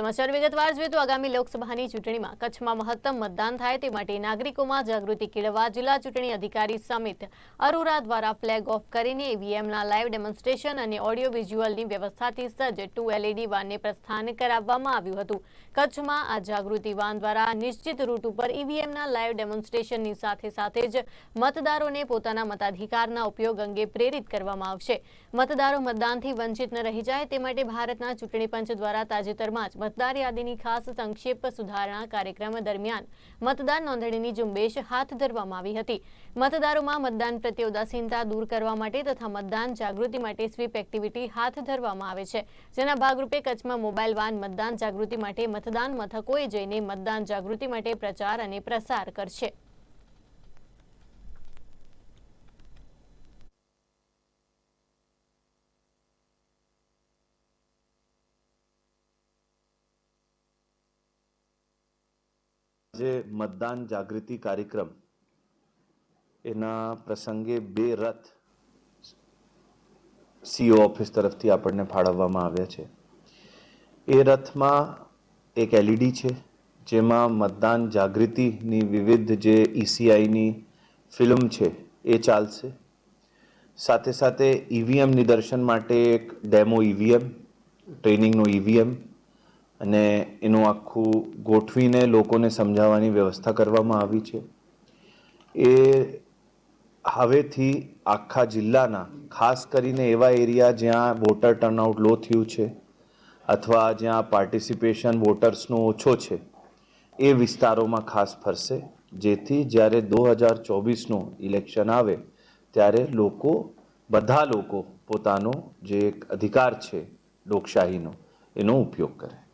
સમાચાર વિગતવાર જોઈએ તો આગામી લોકસભાની ચૂંટણીમાં કચ્છમાં મહત્તમ મતદાન થાય તે માટે નાગરિકોમાં જાગૃતિ કેળવવા જિલ્લા ચૂંટણી અધિકારી સમિત અરોરા દ્વારા ફ્લેગ ઓફ કરીને ઈવીએમના લાઈવ ડેમોન્સ્ટ્રેશન અને ઓડિયો વિઝ્યુઅલની વ્યવસ્થાથી સજ્જ ટુ એલઈડી વાનને પ્રસ્થાન કરાવવામાં આવ્યું હતું. કચ્છમાં આ જાગૃતિ વાન દ્વારા નિશ્ચિત રૂટ ઉપર ઈવીએમના લાઈવ ડેમોન્સ્ટ્રેશનની સાથે સાથે જ મતદારોને પોતાના મતાધિકારના ઉપયોગ અંગે પ્રેરિત કરવામાં આવશે. મતદારો મતદાનથી વંચિત ન રહી જાય તે માટે ભારતના ચૂંટણી પંચ દ્વારા તાજેતરમાં જ મતદાર યાદીની ખાસ સંક્ષેપ સુધારણા કાર્યક્રમ દરમિયાન મતદાર નોંધણીની ઝુંબેશ હાથ ધરવામાં આવી હતી. મતદારોમાં મતદાન પ્રત્યે ઉદાસીનતા દૂર કરવા માટે તથા મતદાન જાગૃતિ માટે સ્વીપ એક્ટિવિટી હાથ ધરવામાં આવે છે. જેના ભાગરૂપે કચ્છમાં મોબાઈલ વાન મતદાન જાગૃતિ માટે મતદાન મથકોએ જઈને મતદાન જાગૃતિ માટે પ્રચાર અને પ્રસાર કરશે. જે મતદાન જાગૃતિ કાર્યક્રમ. એના પ્રસંગે બે રથ સીઓ ઓફિસ તરફથી આપણને ફાળવવામાં આવ્યા છે. એ રથમાં એક એલઈડી છે, જેમાં મતદાન જાગૃતિની વિવિધ જે ઈસીઆઈની ફિલ્મ છે, એ ચાલશે. સાથે સાથે ઈવીએમ નિદર્શન માટે એક ડેમો ઈવીએમ ટ્રેનિંગનો ઈવીએમ અને એનું આખું ગોઠવીને લોકોને સમજાવવાની વ્યવસ્થા કરવામાં આવી છે. એ હવેથી આખા જિલ્લાના, ખાસ કરીને એવા એરિયા જ્યાં વોટર ટર્નઆઉટ લો થયું છે અથવા જ્યાં પાર્ટિસિપેશન વોટર્સનો ઓછો છે, એ વિસ્તારોમાં ખાસ ફરશે. જેથી જ્યારે દો હજાર ચોવીસનું ઇલેક્શન આવે, ત્યારે લોકો, બધા લોકો પોતાનો જે એક અધિકાર છે લોકશાહીનો, એનો ઉપયોગ કરે.